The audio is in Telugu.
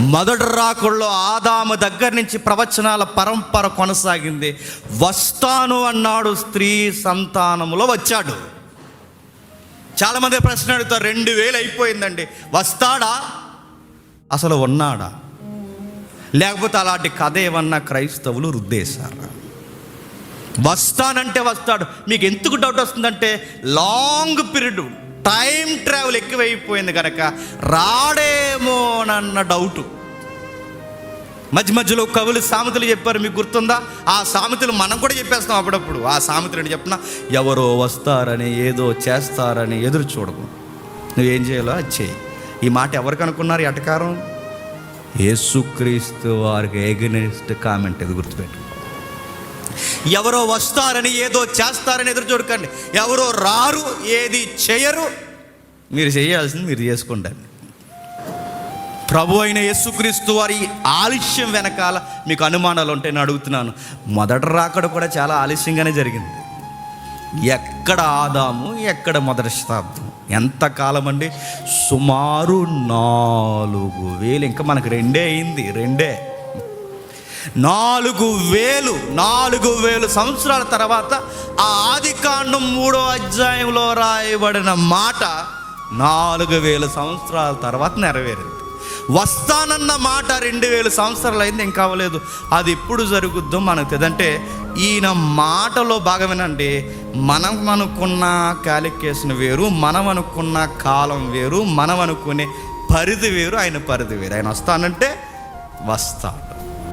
మొదటి రాకుల్లో ఆదాము దగ్గర నుంచి ప్రవచనాల పరంపర కొనసాగింది. వస్తాను అన్నాడు స్త్రీ సంతానములో వచ్చాడు. చాలామంది ప్రశ్న అడుగుతారు రెండు వేలు అయిపోయిందండి. వస్తాడా? అసలు ఉన్నాడా? లేకపోతే అలాంటి కథ ఏమన్నా క్రైస్తవులు రుద్దేశారా? వస్తానంటే వస్తాడు. మీకు ఎందుకు డౌట్ వస్తుందంటే లాంగ్ పీరియడ్ టైం ట్రావెల్ ఎక్కువైపోయింది కనుక రాడే అన్న డౌటు మధ్య మధ్యలో కవులు సామెతలు చెప్పారు మీకు గుర్తుందా? ఆ సామెతలు మనం కూడా చెప్పేస్తాం అప్పుడప్పుడు. ఆ సామెతలు ఏంటి చెప్పిన? ఎవరో వస్తారని ఏదో చేస్తారని ఎదురు చూడకు. నువ్వేం చేయాలో అది చేయి. ఈ మాట ఎవరికి అనుకున్నారు ఎటకారం యేసుక్రీస్తు వారికి ఎగనెస్ట్ కామెంట్ ఇది గుర్తుపెట్టు ఎవరో వస్తారని ఏదో చేస్తారని ఎదురు చూడకండి. ఎవరో రారు ఏది చేయరు. మీరు చేయాల్సింది మీరు చేసుకుంటారు. ప్రభు అయిన యేసుక్రీస్తు వారి ఆలస్యం వెనకాల మీకు అనుమానాలు ఉంటే నేను అడుగుతున్నాను. మొదట రాకడ కూడా చాలా ఆలస్యంగానే జరిగింది. ఎక్కడ ఆదాము ఎక్కడ మొదటి శతాబ్దం? ఎంత కాలం అండి? సుమారు నాలుగు వేలు. ఇంకా మనకు రెండే అయింది రెండే. నాలుగు వేలు నాలుగు వేలు సంవత్సరాల తర్వాత ఆ ఆది కాండం మూడో అధ్యాయంలో రాయబడిన మాట నాలుగు వేల సంవత్సరాల తర్వాత నెరవేరింది. వస్తానన్న మాట రెండు వేల సంవత్సరాలు అయింది ఇంకా అవ్వలేదు అది ఎప్పుడు జరుగుద్దో మనకు తెలియదంటే ఈయన మాటలో భాగమేనండి మనం అనుకున్న క్యాలిక్యులేషన్ వేరు మనం అనుకున్న కాలం వేరు మనం అనుకునే పరిధి వేరు ఆయన పరిధి వేరు. ఆయన వస్తానంటే వస్తాడు.